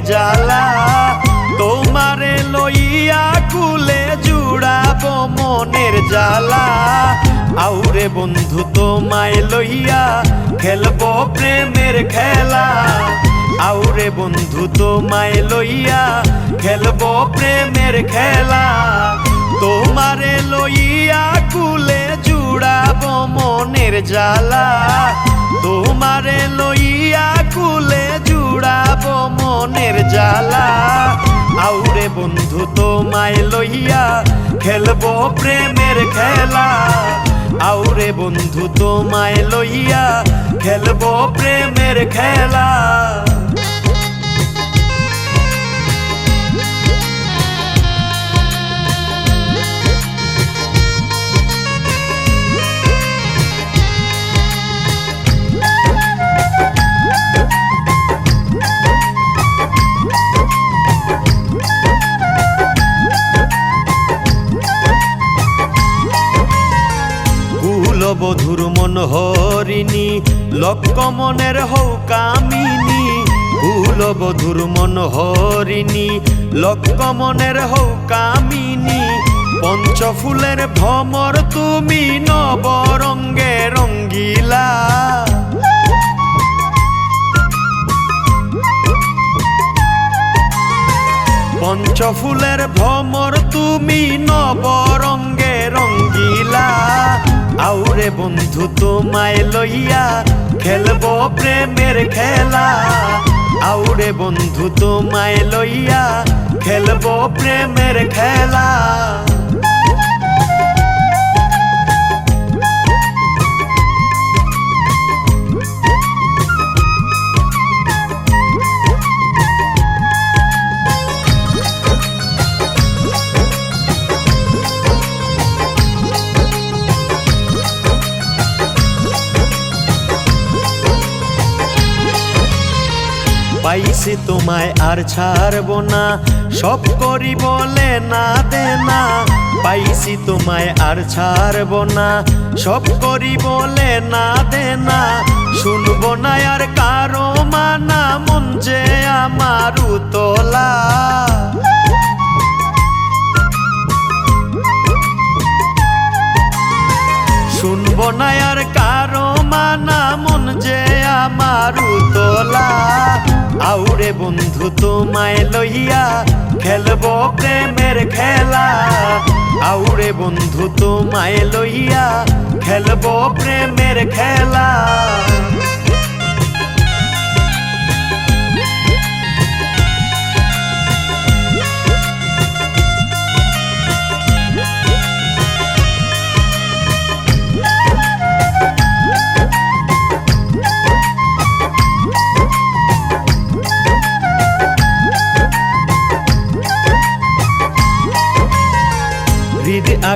জ্বালা তোমারে লইয়া কুলে জুড়াব মনের জ্বালা। আউরে বন্ধু, তোমায় লইয়া খেলব প্রেমের খেলা। আউরে বন্ধু, তোমায় লইয়া খেলব প্রেমের খেলা। তোমারে লইয়া কুলে জুড়াব মনের জ্বালা। তোমারে লইয়া বন্ধু তোমায় লইয়া খেলব প্রেমের খেলা। আউরে বন্ধু তোমায় লইয়া খেলব প্রেমের খেলা। কুলবধুর মন হরিণী লক্ষ মনের হৌ কামিনী মন কামিনী পঞ্চফুলের ভ্রমর তুমি নবরঙ্গে রঙ্গিলা। পঞ্চফুলের ভ্রমর তুমি নবরঙ্গে আউরে বন্ধু তোমায় লইয়া খেলব প্রেমের খেলা। আউরে বন্ধু তোমায় লইয়া খেলব প্রেমের খেলা। পাইছি তোমায় আর ছাড়ব না। সব করি বলে না দে না, পাইছি তোমায় আর ছাড়ব না। সব করি বলে না দে না, শুনব না আর কারও মানা, মন যে আমার উতলা। শুনব না আর কারও মানা, মন যে আমার উতলা। বন্ধু তোমায় লইয়া খেলব প্রেমের খেলা। আউরে বন্ধু তোমায় লইয়া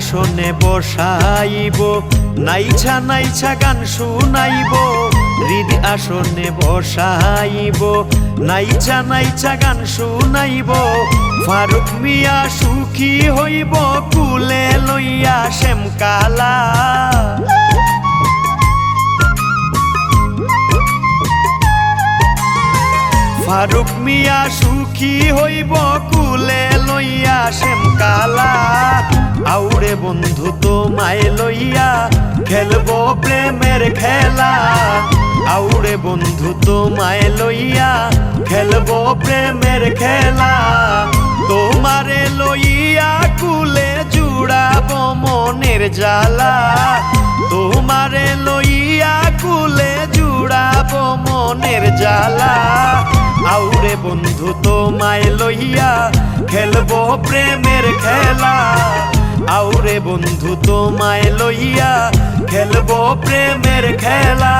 আসনে বসাইব, নাইছা নাইছা গান শুনাইব হৃদ আসনে বসাইব, নাইছা নাইছা গান শুনাইব, ফারুক মিয়া সুখী হইব কুলে লইয়া শ্যামকালা। ফারুক মিয়া সুখী হইব কুলে লইয়া শ্যামকালা। আউরে বন্ধু তোমায় লইয়া খেলব প্রেমের খেলা। আউরে বন্ধু তোমায় লইয়া খেলব প্রেমের খেলা। তোমারে লইয়া কুলে জুড়াবো মনের জ্বালা। তোমারে লইয়া কুলে জুড়াবো মনের জ্বালা। আউরে বন্ধু তোমায় লইয়া খেলব প্রেমের খেলা। রে বন্ধু তোমায় লইয়া খেলব প্রেমের খেলা।